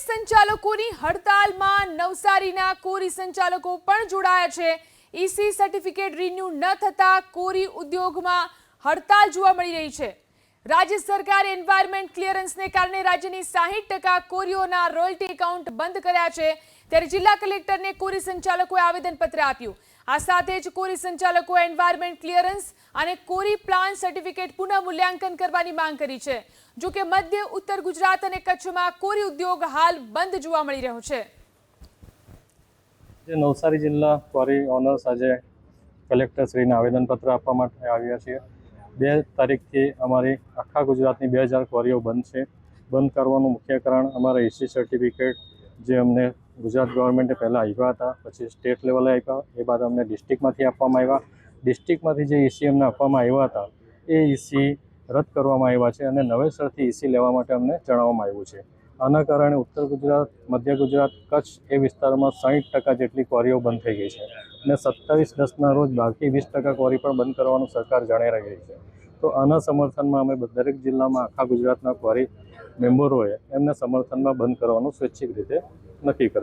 સંચાલકોની હડતાલમાં નવસારીના કોરી સંચાલકો પણ જોડાયા છે. ઈસી સર્ટિફિકેટ રિન્યુ ન થતા કોરી ઉદ્યોગમાં હડતાલ જોવા મળી રહી છે. રાજ્ય સરકારે એન્વાયરમેન્ટ ક્લિયરન્સને કારણે રાજ્યની સાહીઠ ટકા કોરીઓના રોયલ્ટી એકાઉન્ટ બંધ કર્યા છે. ત્યારે જિલ્લા કલેક્ટરને કોરી સંચાલકોએ આવેદનપત્ર આપ્યું. આ સાથે જ કોરી સંચાલકોએ એન્વાયરમેન્ટ ક્લિયરન્સ અને કોરી પ્લાન સર્ટિફિકેટ પુનઃ મૂલ્યાંકન કરવાની માંગ કરી છે. જો કે મધ્ય, ઉત્તર ગુજરાત અને કચ્છમાં કોરી ઉદ્યોગ હાલ બંધ જોવા મળી રહ્યો છે. નવસારી જિલ્લા કોરી ઓનર્સ આજે કલેક્ટરશ્રીને આવેદનપત્ર આપવા માટે આવ્યા છીએ. બે તારીખથી અમારી આખા ગુજરાતની બે હજાર ક્વારીઓ બંધ છે. બંધ કરવાનું મુખ્ય કારણ અમારા એસી સર્ટિફિકેટ જે અમને ગુજરાત ગવર્મેન્ટે પહેલાં આપ્યા હતા, પછી સ્ટેટ લેવલે આપ્યા, એ બાદ અમને ડિસ્ટ્રિક્ટમાંથી આપવામાં આવ્યા. ડિસ્ટ્રિક્ટમાંથી જે ઈસી અમને આપવામાં આવ્યા હતા, એ ઈસી રદ કરવામાં આવ્યા છે અને નવેસરથી ઈસી લેવા માટે અમને જણાવવામાં આવ્યું છે. આના કારણે ઉત્તર ગુજરાત, મધ્ય ગુજરાત, કચ્છ એ વિસ્તારમાં સાહીઠ ટકા જેટલી ક્વારીઓ બંધ થઈ ગઈ છે અને સત્તાવીસ દસના રોજ બાકી વીસ ટકા ક્વારી પણ બંધ કરવાનું સરકાર જાણી રહી છે. તો આના સમર્થનમાં અમે દરેક જિલ્લામાં આખા ગુજરાતના ક્વારી મેમ્બરોએ એમના સમર્થનમાં બંધ કરવાનું સ્વૈચ્છિક રીતે નક્કી કરેલ